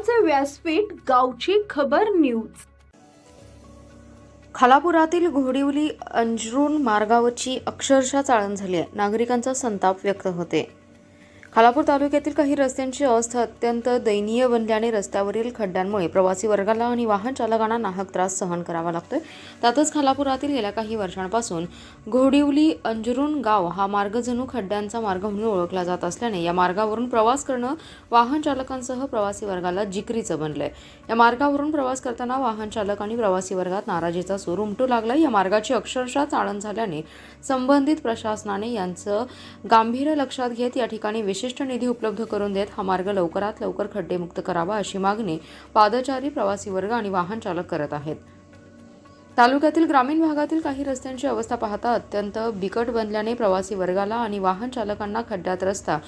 व्यासपीठ गावची खबर न्यूज. खालापुरातील घोडिवली अंजरूण मार्गावरची अक्षरशः चाळण झाली आहे. नागरिकांचा संताप व्यक्त होते. खालापूर तालुक्यातील काही रस्त्यांची अवस्था अत्यंत दयनीय बनल्याने रस्त्यावरील खड्ड्यांमुळे प्रवासी वर्गाला आणि वाहन चालकांना नाहक त्रास सहन करावा लागतोय. त्यातच खालापुरातील गेल्या काही वर्षांपासून घोडिवली अंजरुण गाव हा मार्ग जणू खड्ड्यांचा मार्ग म्हणून ओळखला जात असल्याने या मार्गावरून प्रवास करणं वाहन चालकांसह प्रवासी वर्गाला जिकरीचं बनलंय. या मार्गावरून प्रवास करताना वाहन चालक आणि प्रवासी वर्गात नाराजीचा सूर उमटू लागला या मार्गाची अक्षरशः चाळण झाल्याने संबंधित प्रशासनाने यांचं गांभीर्य लक्षात घेत या ठिकाणी विशिष्ट निधी उपलब्ध करून देत हा मार्ग लवकरात लवकर खड्डेमुक्त करावा अशी मागणी पादचारी प्रवासी वर्ग आणि वाहन चालक करत आहेत. तालुक्यातील ग्रामीण भागातील काही रस्त्यांची अवस्था पाहता अत्यंत बिकट बनल्याने प्रवासी वर्गाला आणि वाहन चालकांना खड्ड्यात रस्ता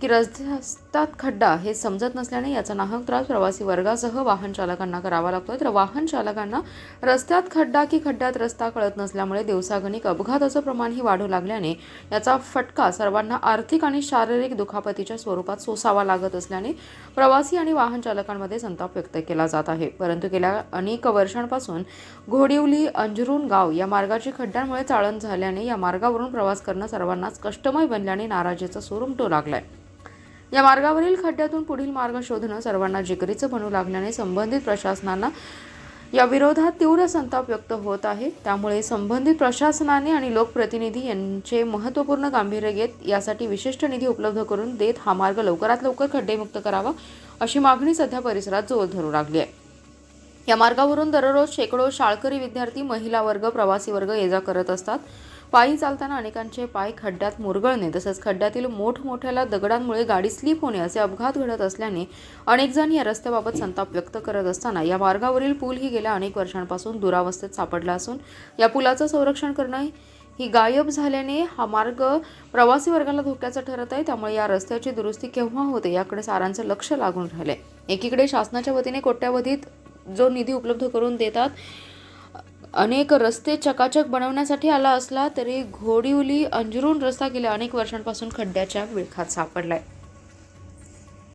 की रस्त्यात खड्डा हे समजत नसल्याने याचा नाहक त्रास प्रवासी वर्गासह वाहन चालकांना करावा लागतो तर वाहन चालकांना रस्त्यात खड्डा की खड्ड्यात रस्ता कळत नसल्यामुळे दिवसागणिक अपघाताचं प्रमाणही वाढू लागल्याने याचा फटका सर्वांना आर्थिक आणि शारीरिक दुखापतीच्या स्वरूपात सोसावा लागत असल्याने प्रवासी आणि वाहन चालकांमध्ये संताप व्यक्त केला जात आहे. परंतु गेल्या अनेक वर्षांपासून घोडिवली अंजरून गाव या मार्गाची खड्ड्यांमुळे चाळण झाल्याने या मार्गावरून प्रवास करणं सर्वांनाच कष्टमय बनल्याने नाराजीचा सूर उमटू लागलाय. या मार्गावरील खड्ड्यातून पुढील मार्ग शोधणं सर्वांना जिकरीचं बनू लागल्याने संबंधित प्रशासनांना या विरोधात तीव्र संताप व्यक्त होत आहे. त्यामुळे संबंधित प्रशासनाने आणि लोकप्रतिनिधी यांचे महत्त्वपूर्ण गांभीर्य घेत यासाठी विशिष्ट निधी उपलब्ध करून देत हा मार्ग लवकरात लवकर खड्डेमुक्त करावा अशी मागणी सध्या परिसरात जोर धरू लागली आहे. या मार्गावरून दररोज शेकडो शाळकरी विद्यार्थी महिला वर्ग प्रवासी वर्ग ये जा करत असतात. पायी चालताना अनेकांचे पाय खड्ड्यात मुरगळणे तसंच खड्ड्यातील मोठमोठ्याला दगडांमुळे गाडी स्लिप होणे असे अपघात घडत असल्याने अनेकजण या रस्त्याबाबत संताप व्यक्त करत असताना या मार्गावरील पूल ही गेल्या अनेक वर्षांपासून दुरावस्थेत सापडला असून या पुलाचं संरक्षण करणं ही गायब झाल्याने हा मार्ग प्रवासी वर्गाला धोक्याचा ठरत आहे. त्यामुळे या रस्त्याची दुरुस्ती केव्हा होते याकडे सारांचं लक्ष लागून राहिले एकीकडे शासनाच्या वतीने कोट्यावधीत जो निधी उपलब्ध करून देतात अनेक रस्ते चकाचक बनवण्यासाठी आला असला तरी घोडिवली अंजरून रस्ता गेल्या अनेक वर्षांपासून खड्ड्याच्या विळखात सापडलाय.